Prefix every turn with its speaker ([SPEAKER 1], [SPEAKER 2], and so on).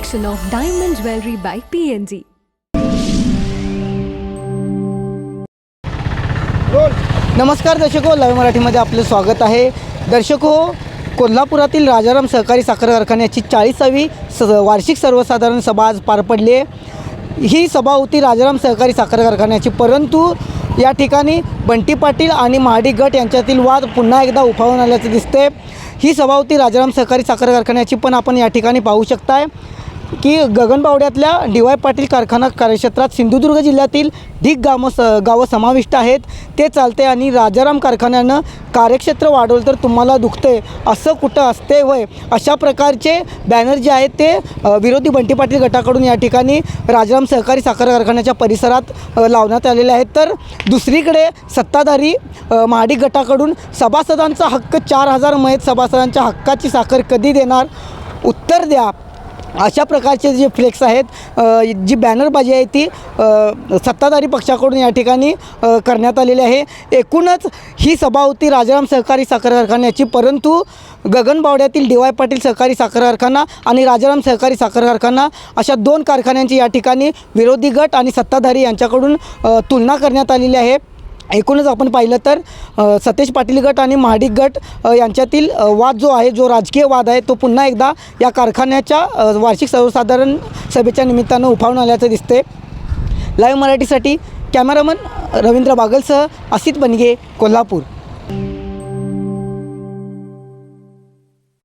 [SPEAKER 1] collection of diamond jewelry by PNG.
[SPEAKER 2] नमस्कार दर्शको हो, लाईव्ह मराठीमध्ये आपलं स्वागत आहे. दर्शको हो, कोल्हापुरातील राजाराम सहकारी साखर कारखान्याची चाळीसावी स वार्षिक सर्वसाधारण सभा आज पार पडली आहे. ही सभा होती राजाराम सहकारी साखर कारखान्याची परंतु या ठिकाणी बंटी पाटील आणि महाडी गट यांच्यातील वाद पुन्हा एकदा उफाळून आल्याचं दिसते ही सभा होती राजाराम सहकारी साखर कारखान्याची पण आपण या ठिकाणी पाहू शकताय. की गगनबावड्यातल्या डी वाय पाटील कारखाना कार्यक्षेत्रात सिंधुदुर्ग जिल्ह्यातील ढीक गावं स गावं समाविष्ट आहेत. ते चालते आणि राजाराम कारखान्यानं कार्यक्षेत्र वाढवलं तर तुम्हाला दुखते असं कुठं असते होय अशा प्रकारचे बॅनर जे आहेत ते विरोधी बंटी पाटील गटाकडून या ठिकाणी राजाराम सहकारी साखर कारखान्याच्या परिसरात लावण्यात आलेले आहेत. तर दुसरीकडे सत्ताधारी महाडिक गटाकडून सभासदांचा हक्क चार हजार मयत सभासदांच्या हक्काची साखर कधी देणार? उत्तर द्या. अशा प्रकारचे जे फ्लेक्स आहेत जी बॅनरबाजी आहे ती सत्ताधारी पक्षाकडून या ठिकाणी करण्यात आलेली आहे. एकूणच ही सभा होती राजाराम सहकारी साखर कारखान्याची परंतु गगनबावड्यातील डी वाय पाटील सहकारी साखर कारखाना आणि राजाराम सहकारी साखर कारखाना अशा दोन कारखान्यांची या ठिकाणी विरोधी गट आणि सत्ताधारी यांच्याकडून तुलना करण्यात आलेली आहे. एकूणच आपण पाहिलं तर सतेज पाटील गट आणि महाडिक गट यांच्यातील वाद जो आहे जो राजकीय वाद आहे तो पुन्हा एकदा या कारखान्याच्या वार्षिक सर्वसाधारण सभेच्या निमित्तानं उफाळून आल्याचं दिसते लाईव्ह मराठीसाठी कॅमेरामन रवींद्र बागलसह असित बनगे कोल्हापूर.